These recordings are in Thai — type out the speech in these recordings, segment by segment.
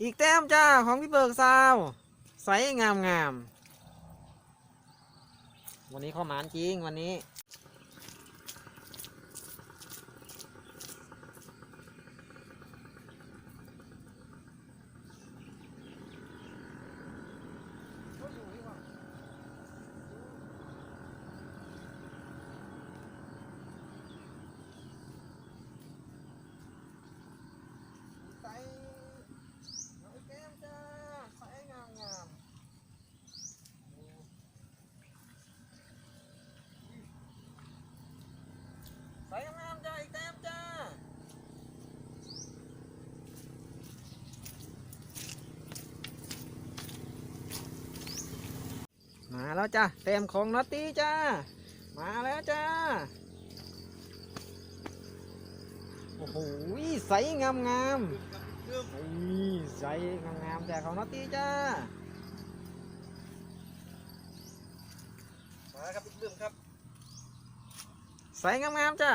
อีกแต้มจ้าของพี่เบิกซาวใสงามงาม วันนี้เข้ามานจริงวันนี้ ใสน้อยแก้มจ้าใสงามงามใสงามจ้าอีกแต้มจ้า มาแล้วจ้าเต็มของนอตตี้จ้า มาแล้วจ้า โอ้โหใสงามงามๆนี่ใส่งามๆแต่ของนอตตี้จ้า มาครับพี่ลืมครับ ใส่งามๆจ้า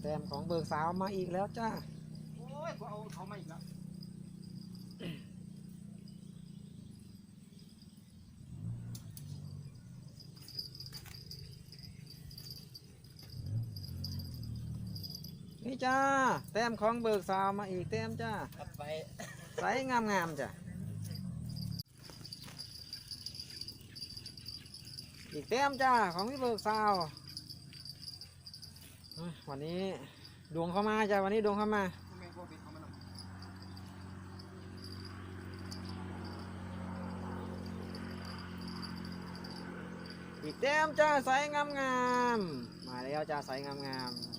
แต้มของเบิกสาวมาอีกแล้วจ้า โอ้ยกูเอาเขามาอีกแล้ว นี่ จ้าแต้มของเบิกสาวมาอีกแต้มจ้าครับไปใส่งามๆจ้ะอีกแต้มจ้าของพี่เบิกสาวอะวันนี้ดวงเข้ามาจ้าวันนี้ดวงเข้ามาแม่งพวกพี่เขามานำอีกแต้มจ้าใสงามงามๆมาแล้วจ้าใสงามงามๆ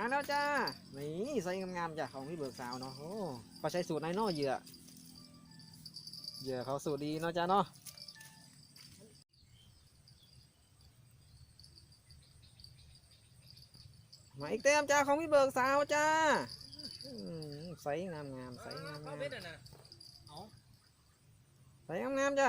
มาแล้วจ้า นี่ใสงามงามๆจ้าของพี่เบิกสาวเนาะโอ้เขาใช้สูตรไหนเนาะเหยื่อ เหยื่อเขาสูตรดีเนาะจ้าเนาะมาอีกแต้มจ้าของพี่เบิกสาวจ้าอืมใสงามงามๆใสงามงามเบ็ดอะนะเอาใสงามงามๆจ้า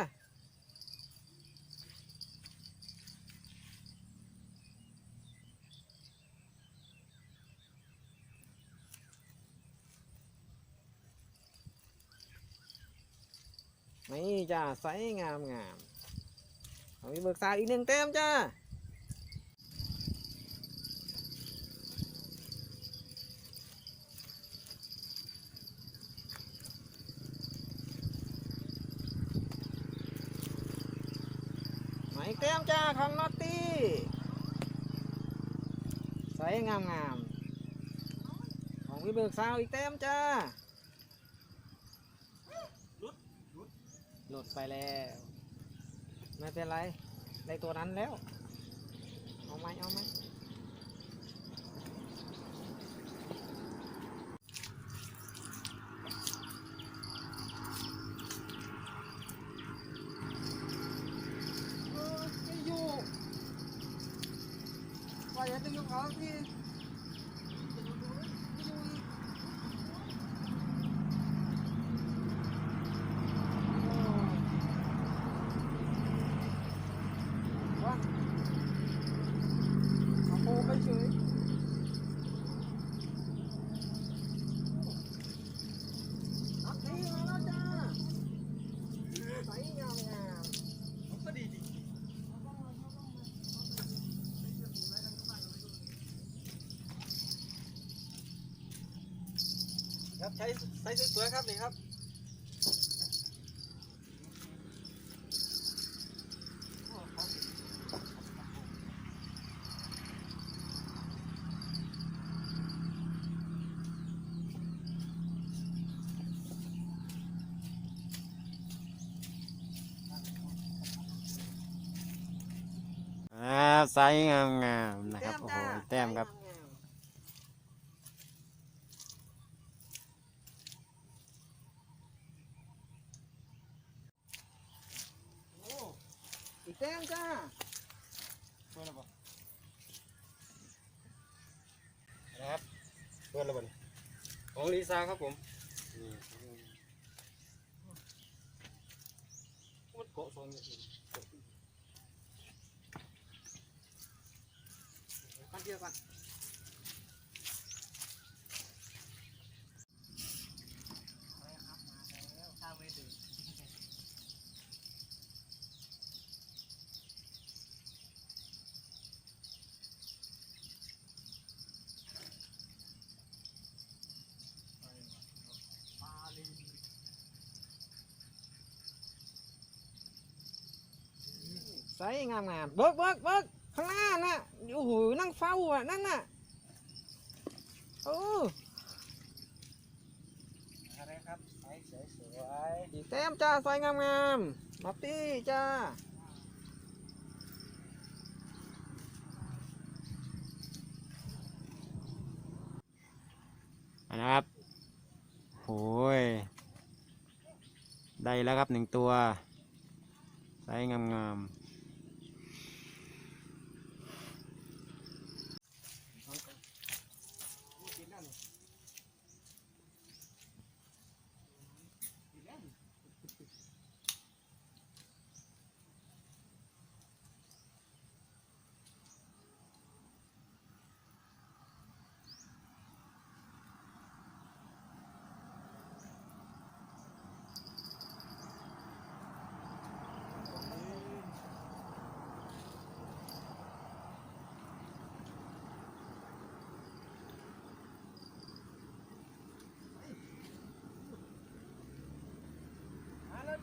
นี่จ้าใสงามงามของพี่เบิกสาวอีกหนึ่งแต้มจ้ามาอีกแต้มจ้าของนอตตี้ใสงามงามๆของพี่เบิกสาวอีกแต้มจ้า หลุดไปแล้ว ไม่เป็นไรได้ตัวนั้นแล้ว เอาไหมเอาไหมเออไม่อยู่ปล่อยให้ตึงอยู่เขาพี่ไม่อยู่อีกโอ้ว่าเอาโมไปเฉยนักตีมาแล้วจ้าใสงามงาม ก็ดีจริง ครับใช้ใช้สวยๆครับนี่ครับอ่าไซส์งามๆนะครับโอ้โหแต้มครับ โอ้อีก แต้มจ้าเปิดแล้วป่ะนะครับเปิดแล้วป่ะนี่ของลิซ่าครับผมนี่มันเกาะสองอย่างนี้ไปเหยื่อก่อน ใส่งามงามๆเบิกเบิกเบิกข้างหน้าน่ะโอ้โหนั่งเฝ้าอะนั่นน่ะโอ้อะไรครับใส่สวยสวยอีกแต้มจ้าใส่งามงามๆมาตี้จ้านะครับโอ้ย ได้แล้วครับหนึ่งตัวไซส์งามม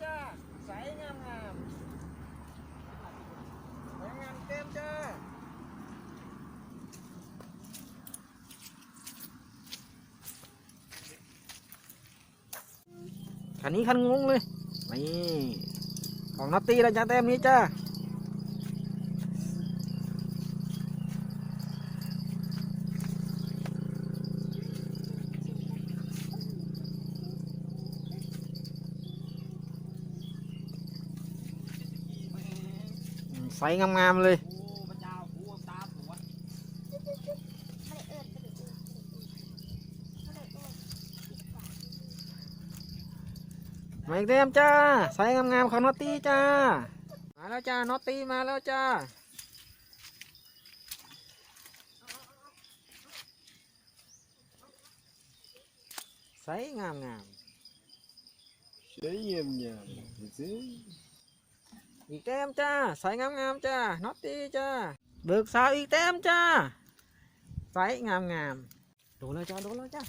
จ้าใสงามงามสวยงามเต็มจ้าคันนี้คันงงเลยนี่ของนัตตี้แล้วจ้าเต็มนี้จ้า ไซส์งามๆเลยโอ้พระเจ้าโอ้ตาผัวมาอีกเต็มจ้าไซส์งามๆของนอตตี้จ้า มาแล้วจ้านอตตี้มาแล้วจ้าไซส์งามๆใช้เยี่ยมยามสิๆ อีกเต็มจ้าไซส์งามๆจ้านอตตี้จ้าเบิกสาวอีกเต็มจ้าไซส์งามๆดูแล้วจ้าดูแล้วจ้า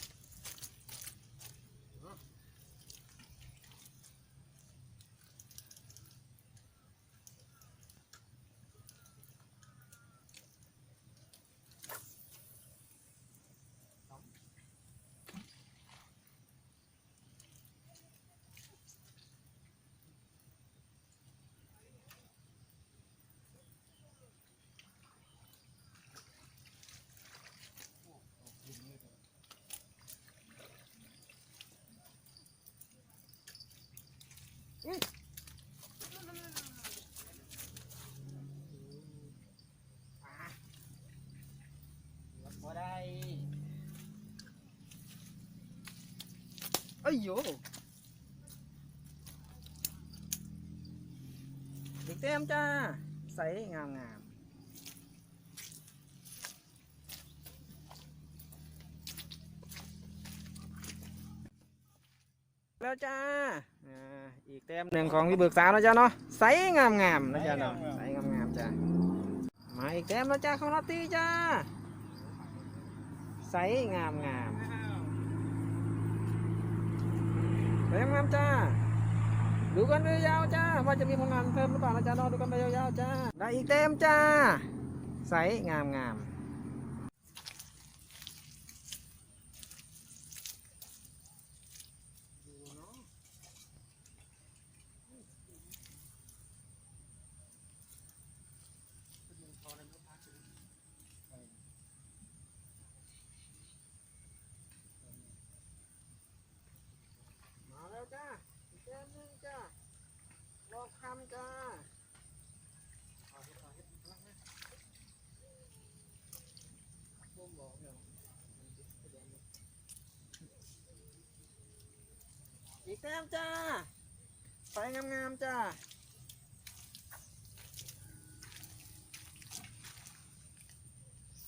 เอ้ยโยอีกเต็มจ้าไซส์งามๆแล้วจ้าอ่าอีกแต้มหนึ่งของพี่เบิกสาวนะจ้าเนาะใสงามงามๆนะจ้าเนาะใสงามงามๆจ้ามาอีกแต้มแล้วจ้าของลอตตี้จ้าใสงามงามใสงามงามจ้า ดูกันไปยาวๆจ้า ว่าจะมีผลงานเพิ่มหรือเปล่านะจ้าเนาะดูกันไปยาวๆจ้า ได้อีกเต็มจ้า ใสงามงามๆ มาแล้วจ้าอีกแก้มหนึงจ้าลอกคำจ้า แต้มจ้าไฟงามๆจ้า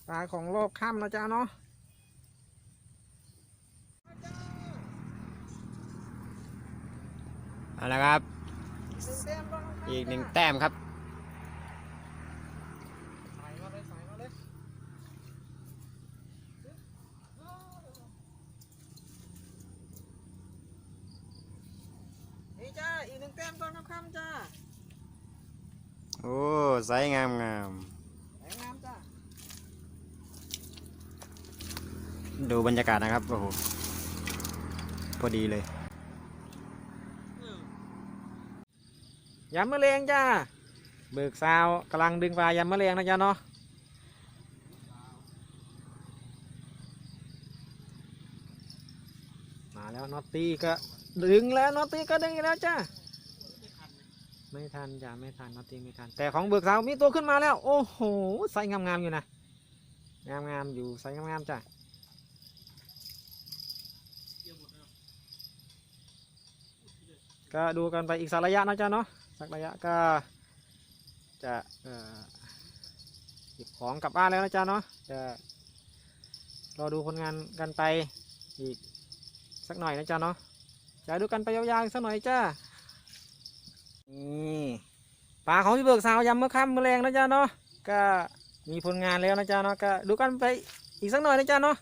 ปลาของโลกค่ำนะจ้าเนาะเอาละครับ อีกหนึ่งแต้มครับ ใส่มาเลยใส่มาเลย นี่จ้า อีกหนึ่งแต้มตอนค่ำๆจ้าโอ้ไซส์งามงามสวยงามจ้าดูบรรยากาศนะครับโอ้โหพอดีเลยยำมะเร็งจ้า เบิกซาวกำลังดึงปลายำมะเร็งนะจ๊ะเนาะ มาแล้วนอตตี้ก็ ดึงแล้วนอตตี้ก็ดึงอีกแล้วจ้าไม่ทันจ้าไม่ทันนอตตี้ไม่ทันแต่ของเบิกซาวมีตัวขึ้นมาแล้ว โอ้โหไซส์งามๆอยู่นะงามๆอยู่ไซส์งามๆจ้าก็ดูกันไปอีกสักระยะนะจ๊ะเนาะสักระยะก็จะเอ่อเก็บของกลับบ้านแล้วนะจ๊ะเนาะจะรอดูผลงานกันไปอีกสักหน่อยนะจ๊ะเนาะ จะดูกันไปยาวๆสักหน่อยจ้านี่ปลาของพี่เบิกสาวยำเมื่อค่ำเมื่อแรงนะจ๊ะเนาะก็มีผลงานแล้วนะจ๊ะเนาะก็ดูกันไปอีกสักหน่อยนะจ๊ะเนาะ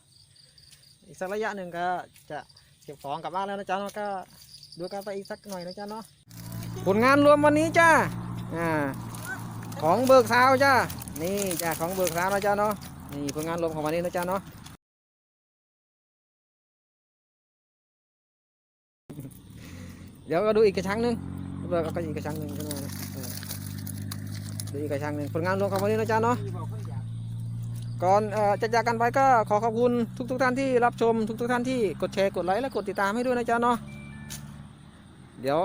อีกสักระยะหนึ่งก็จะเก็บของกลับบ้านแล้วนะจ๊ะเนาะก็ดูกันไปอีกสักหน่อยนะจ๊ะเนาะผลงานรวมวันนี้จ้าอ่าของเบิกสาวจ้านี่จ้าของเบิกสาวนะจ๊ะเนาะนี่ผลงานรวมของวันนี้นะจ๊ะเนาะ เดี๋ยวก็ดูอีกกระชังหนึ่งเบิกก็อีกกระชังหนึ่งขึ้นมานะเออดูอีกกระชังหนึ่งผลงานรวมของวันนี้นะจ๊ะเนาะก่อนจะจากกันไปก็ขอขอบคุณทุกทุกๆท่านที่รับชมทุกทุกๆท่านที่กดแชร์กดไลค์และกดติดตามให้ด้วยนะจ๊ะเนาะเดี๋ยว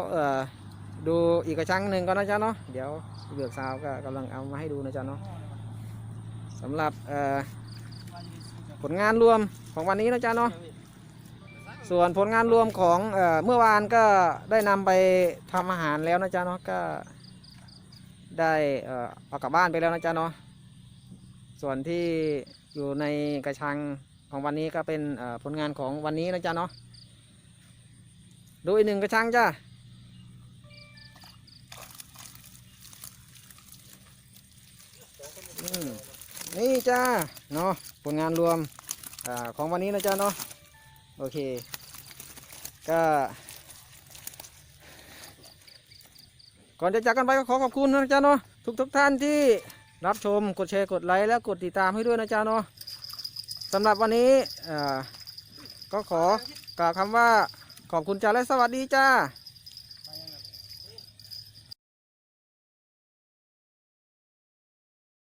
ดูอีกกระชังหนึ่งก่อนะจ๊ะเนาะเดี๋ยวเบือกซาวก็กำลังเอามาให้ดูนะจ๊ะเนาะสำหรับผลงานรวมของวันนี้นะจ๊ะเนาะ ส่วนผลงานรวมของเอ่อเมื่อวานก็ได้นำไปทำอาหารแล้วนะจ๊ะเนาะก็ได้เอ่อเอากลับบ้านไปแล้วนะจ๊ะเนาะส่วนที่อยู่ในกระชังของวันนี้ก็เป็นเอ่อผลงานของวันนี้นะจ๊ะเนาะดูอีกหนึ่งกระชังจ้าอืมนี่จ้าเนาะผลงานรวมอาของวันนี้นะจ้าเนาะ โอเค ก็ก่อนจะจากกันไปก็ขอขอบคุณนะจ๊ะเนาะทุกทุกท่านที่รับชมกดแชร์กดไลค์และกดติดตามให้ด้วยนะจ๊ะเนาะสำหรับวันนี้ก็ขอกล่าวคำว่าขอบคุณจ้าและสวัสดีจ้า